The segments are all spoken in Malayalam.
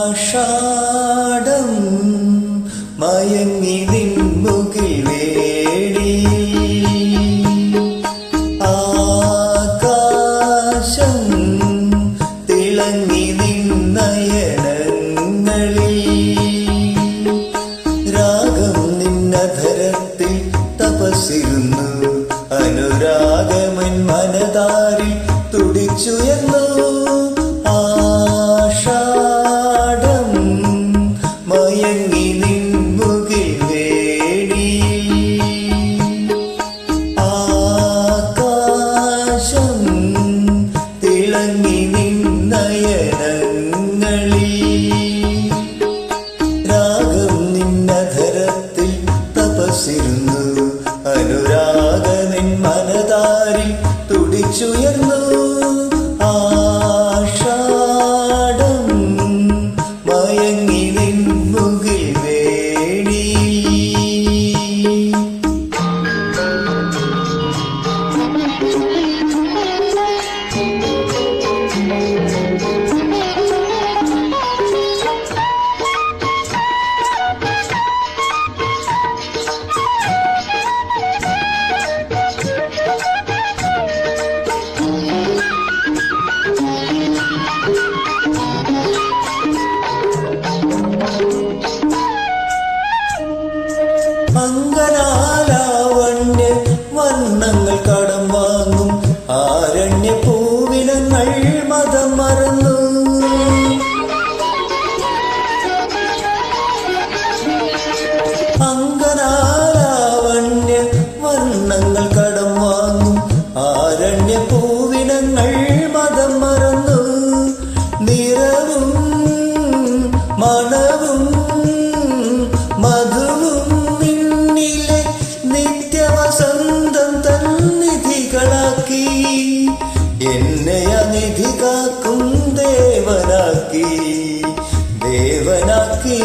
ആഷാഢം മയങ്ങി നിൻമുകിൽ വേടി. ആകാശം തിളങ്ങി നിന്നയനങ്ങളിൽ രാഗം നിന്നധരത്തിൽ തപസിരുന്നു അനുരാഗമൻ മനതാരിൽ തുടിച്ചുയർന്നു തുടിച്ചുയർന്നു മംഗലാലാവണ്യ വർണങ്ങൾ കടം വാങ്ങും. ആരണ്യ എന്നെ അനിധി കാക്കും ദേവനാക്കി ദേവനാക്കി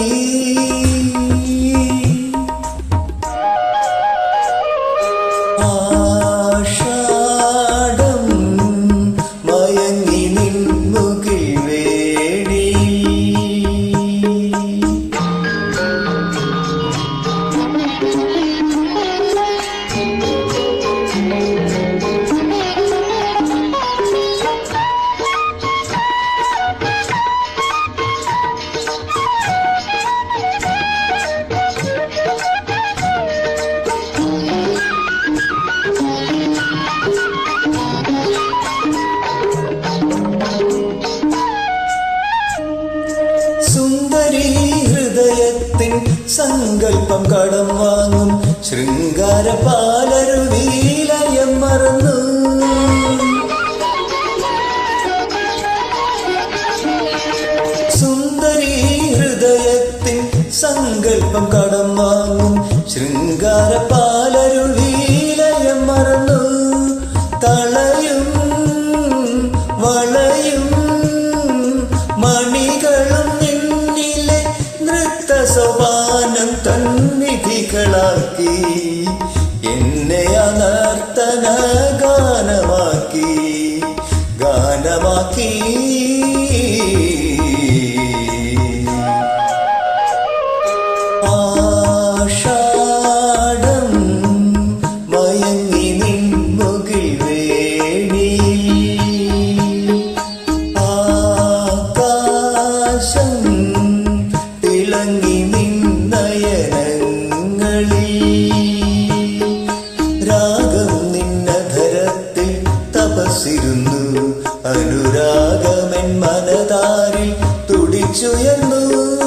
ഹൃദയത്തിൻ സങ്കല്പം കടം വാങ്ങും. ശൃംഗാര പാലരുവീലയം മറന്നു. സുന്ദരി ഹൃദയത്തിൻ സങ്കല്പം കടം വാങ്ങും. ശൃംഗാര പാലരുവീലയം മറന്നു. തളയും വളയും തന്നിധികളാക്കി എന്നെ അനർത്തന ഗാനമാക്കി ഗാനമാക്കി. തുടിച്ചുയർന്നു.